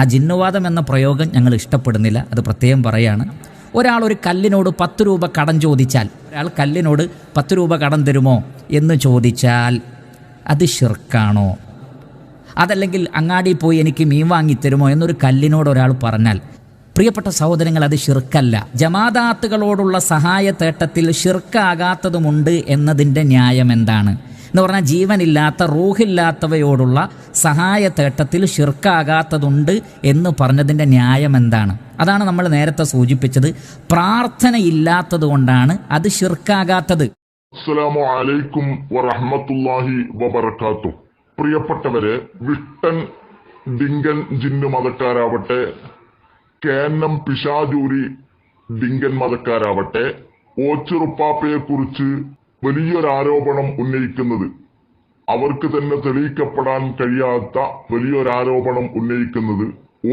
ആ ജിന്നുവാദം എന്ന പ്രയോഗം ഞങ്ങൾ ഇഷ്ടപ്പെടുന്നില്ല. അത് പ്രത്യേകം പറയാണ്. ഒരാൾ ഒരു കല്ലിനോട് പത്ത് രൂപ കടം ചോദിച്ചാൽ ഒരാൾ കല്ലിനോട് പത്ത് രൂപ കടം തരുമോ എന്ന് ചോദിച്ചാൽ അത് ഷിർക്കാണോ അതല്ലെങ്കിൽ അങ്ങാടി പോയി എനിക്ക് മീൻ വാങ്ങിത്തരുമോ എന്നൊരു കല്ലിനോട് ഒരാൾ പറഞ്ഞാൽ പ്രിയപ്പെട്ട സഹോദരങ്ങൾ അത് ഷിർക്കല്ല ജമാദാത്തുകളോടുള്ള സഹായ തേട്ടത്തിൽ ഷിർക്കാകാത്തതുമുണ്ട് എന്നതിന്റെ ന്യായം എന്താണ്? എന്ന് പറഞ്ഞാൽ ജീവനില്ലാത്ത റൂഹില്ലാത്തവയോടുള്ള സഹായ തേട്ടത്തിൽ ഷിർക്കാകാത്തതുണ്ട് എന്ന് പറഞ്ഞതിന്റെ ന്യായം എന്താണ്? അതാണ് നമ്മൾ നേരത്തെ സൂചിപ്പിച്ചത്. പ്രാർത്ഥനയില്ലാത്തത് കൊണ്ടാണ് അത് ഷിർക്കാകാത്തത് അസ്സലാമു അലൈക്കും വബറകാത്തു പ്രിയപ്പെട്ടവരെ വിട്ടൻ ഡിങ്കൻ ജിന്നു മതക്കാരാവട്ടെ കേന്നം പിശാജൂരി ഡിങ്കൻ മതക്കാരാവട്ടെ ഓച്ചുറുപ്പാപ്പയെ കുറിച്ച് വലിയൊരു ആരോപണം ഉന്നയിക്കുന്നത്. അവർക്ക് തന്നെ തെളിയിക്കപ്പെടാൻ കഴിയാത്ത വലിയൊരു ആരോപണം ഉന്നയിക്കുന്നത്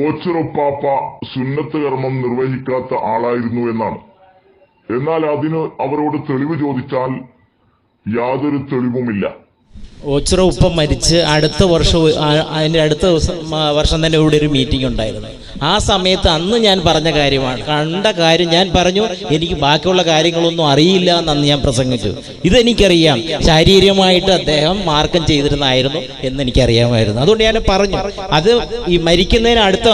ഓച്ചിറപ്പാപ്പ സുന്നത്ത് കർമ്മം നിർവഹിക്കാത്ത ആളായിരുന്നു എന്നാണ്. എന്നാൽ അതിന് അവരോട് തെളിവ് ചോദിച്ചാൽ യാതൊരു തെളിവുമില്ല. ഓച്ചിറ ഉപ്പ മരിച്ച് അടുത്ത വർഷം അതിന്റെ അടുത്ത വർഷം തന്നെ ഇവിടെ ഒരു മീറ്റിംഗ് ഉണ്ടായിരുന്നു. ആ സമയത്ത് അന്ന് ഞാൻ പറഞ്ഞ കാര്യമാണ്. കണ്ട കാര്യം ഞാൻ പറഞ്ഞു. എനിക്ക് ബാക്കിയുള്ള കാര്യങ്ങളൊന്നും അറിയില്ല എന്ന് ഞാൻ പ്രസംഗിച്ചു. ഇതെനിക്കറിയാം. ശാരീരികമായിട്ട് അദ്ദേഹം മാർക്കം ചെയ്തിരുന്നായിരുന്നു എന്ന് എനിക്കറിയാമായിരുന്നു അതുകൊണ്ട് ഞാൻ പറഞ്ഞു. അത് ഈ മരിക്കുന്നതിന് അടുത്ത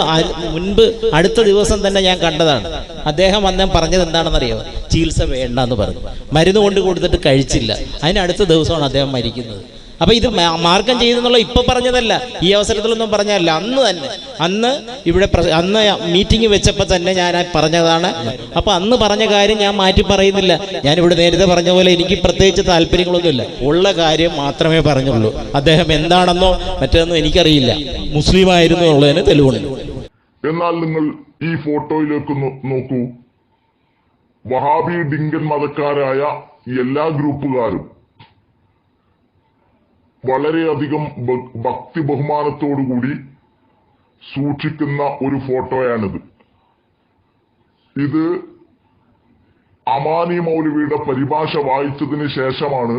മുൻപ് അടുത്ത ദിവസം തന്നെ ഞാൻ കണ്ടതാണ്. അദ്ദേഹം വന്ന പറഞ്ഞത് എന്താണെന്നറിയോ? ചികിത്സ വേണ്ടെന്ന് പറഞ്ഞു. മരുന്ന് കൊണ്ട് കൊടുത്തിട്ട് കഴിച്ചില്ല. അതിന് അടുത്ത ദിവസമാണ് അദ്ദേഹം മരിക്കുന്നത്. അപ്പൊ ഇത് മാർഗം ചെയ്തെന്നുള്ള ഇപ്പൊ പറഞ്ഞതല്ല. ഈ അവസരത്തിലൊന്നും പറഞ്ഞതല്ല. അന്ന് തന്നെ. അന്ന് ഇവിടെ അന്ന് മീറ്റിംഗ് വെച്ചപ്പോൾ തന്നെ ഞാൻ പറഞ്ഞതാണ്. അപ്പൊ അന്ന് പറഞ്ഞ കാര്യം ഞാൻ മാറ്റി പറയുന്നില്ല. ഞാൻ ഇവിടെ നേരത്തെ പറഞ്ഞ പോലെ എനിക്ക് പ്രത്യേകിച്ച് താല്പര്യങ്ങളൊന്നുമില്ല. ഉള്ള കാര്യം മാത്രമേ പറഞ്ഞുള്ളൂ. അദ്ദേഹം എന്താണെന്നോ മറ്റേന്നോ എനിക്കറിയില്ല. മുസ്ലിം ആയിരുന്നു എന്നുള്ളതിന് തെളിവുണ്ട്. എന്നാൽ നിങ്ങൾ ഈ ഫോട്ടോയിലേക്ക് നോക്കൂ. വഹാബി ഡിങ്കൻ മതക്കാരായ എല്ലാ ഗ്രൂപ്പുകാരും വളരെയധികം ഭക്തി ബഹുമാനത്തോടുകൂടി സൂക്ഷിക്കുന്ന ഒരു ഫോട്ടോയാണിത്. ഇത് അമാനി മൗലവിയുടെ പരിഭാഷ വായിച്ചതിന് ശേഷമാണ്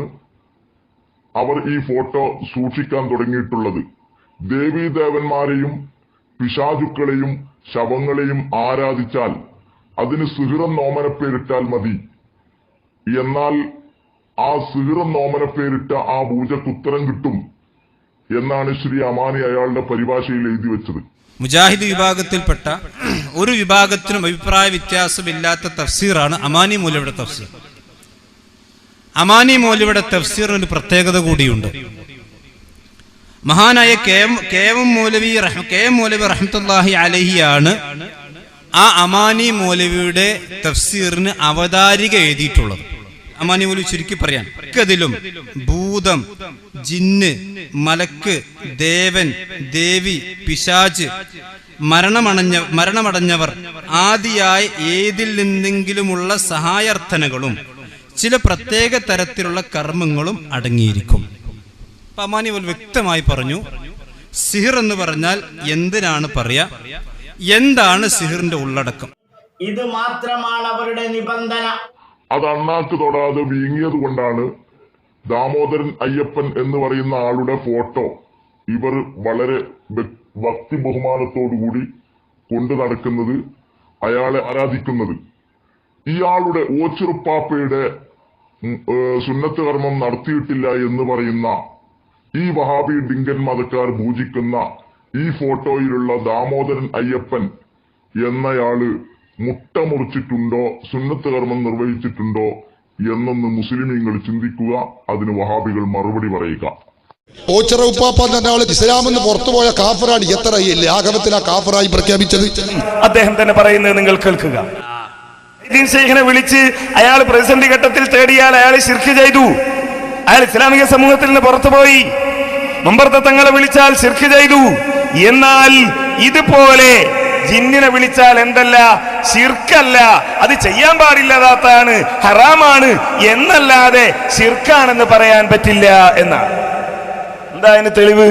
അവർ ഈ ഫോട്ടോ സൂക്ഷിക്കാൻ തുടങ്ങിയിട്ടുള്ളത്. ദേവീദേവന്മാരെയും പിശാചുക്കളെയും ശവങ്ങളെയും ആരാധിച്ചാൽ അതിന് സുഹൃതം നോമനപ്പേരിട്ടാൽ മതി. എന്നാൽ ആ സീറം നോമന പേരിട്ട ആ പൂജക്ക് ഉത്തരം കിട്ടും എന്നാണ് ശ്രീ അമാനി അയാളുടെ പരിഭാഷയിൽ എഴുതി വെച്ചത്. മുജാഹിദ് വിഭാഗത്തിൽപ്പെട്ട ഒരു വിഭാഗത്തിനും അഭിപ്രായ വ്യത്യാസമില്ലാത്ത തഫ്സീറാണ് അമാനി മൂലയുടെ തഫ്സീർ. അമാനി മൂലയുടെ തഫ്സീറിന് ഒരു പ്രത്യേകത കൂടിയുണ്ട്. മഹാനായ K M K M Moulavi റഹ്മത്തുല്ലാഹി അലഹിയാണ് ആ അമാനി മൗലവിയുടെ തഫ്സീറിന് അവതാരിക എഴുതിയിട്ടുള്ളത്. അമാനി മൗലവി ചുരുക്കി പറയാൻ. മിക്കതിലും ഭൂതം ജിന്ന് മലക്ക് ദേവൻ ദേവി പിശാജ് മരണമടഞ്ഞ മരണമടഞ്ഞവർ ആദിയായ ഏതിൽ നിന്നെങ്കിലുമുള്ള സഹായർത്ഥനകളും ചില പ്രത്യേക തരത്തിലുള്ള കർമ്മങ്ങളും അടങ്ങിയിരിക്കും. പോൽ വ്യക്തമായി പറഞ്ഞു സിഹിർ എന്ന് പറഞ്ഞാൽ എന്തിനാണ് പറയാ? എന്താണ് സിഹിറിന്റെ ഉള്ളടക്കം? ഇത് മാത്രമാണ് അവരുടെ നിബന്ധന. അത് അണ്ണാക്ക് തൊടാതെ വീങ്ങിയത് കൊണ്ടാണ് ദാമോദരൻ അയ്യപ്പൻ എന്ന് പറയുന്ന ആളുടെ ഫോട്ടോ ഇവർ വളരെ ഭക്തി ബഹുമാനത്തോടുകൂടി കൊണ്ടു നടക്കുന്നത് അയാളെ ആരാധിക്കുന്നത്. ഇയാളുടെ ഓച്ചിറുപ്പാപ്പയുടെ സുന്നത്ത് കർമ്മം നടത്തിയിട്ടില്ല എന്ന് പറയുന്ന ഈ വഹാബി ഡിങ്കൻ മതക്കാർ പൂജിക്കുന്ന ഈ ഫോട്ടോയിലുള്ള ദാമോദരൻ അയ്യപ്പൻ എന്നയാൾ മുട്ട മുറിച്ചിട്ടുണ്ടോ സുന്നത്ത് കർമ്മം നിർവഹിച്ചിട്ടുണ്ടോ എന്നൊന്ന് മുസ്ലിമീങ്ങൾ ചിന്തിക്കുക അതിന് വഹാബികൾ മറുപടി പറയുക. ഓച്ചിറ ഉപ്പാപ്പ എന്ന ആൾ ഇസ്ലാമെന്ന് പുറത്തുപോയ കാഫറാണ് എത്ര ഈ ലാഘവത്തിൽ ആ കാഫറായി പ്രഖ്യാപിച്ചത്? അദ്ദേഹം തന്നെ പറയുന്നത് നിങ്ങൾ കേൾക്കുക. ശൈഖിനെ വിളിച്ച് അയാൾ പ്രതിസന്ധി ഘട്ടത്തിൽ തേടിയാൽ അയാൾ ശിർക്ക് ചെയ്തു. അയാൾ ഇസ്ലാമിക സമൂഹത്തിൽ നിന്ന് പുറത്തുപോയി. മുമ്പർത്തെ തങ്ങളെ വിളിച്ചാൽ ശിർക്ക് ചെയ്തു. എന്നാൽ ഇതുപോലെ ജിന്നിനെ വിളിച്ചാൽ എന്തല്ല? ശിർക്കല്ല. അത് ചെയ്യാൻ പാടില്ലാത്തതാണ് ഹറാമാണ് എന്നല്ലാതെ ശിർക്കാണെന്ന് പറയാൻ പറ്റില്ല എന്നാണ് എന്താ അതിന് തെളിവ്?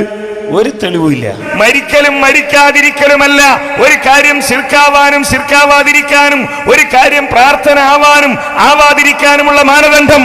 ഒരു തെളിവില്ല മരിക്കലും മരിക്കാതിരിക്കലുമല്ല. ഒരു കാര്യം ശിർക്കാവാനും ശിർക്കാവാതിരിക്കാനും ഒരു കാര്യം പ്രാർത്ഥന ആവാനും ആവാതിരിക്കാനുമുള്ള മാനദണ്ഡം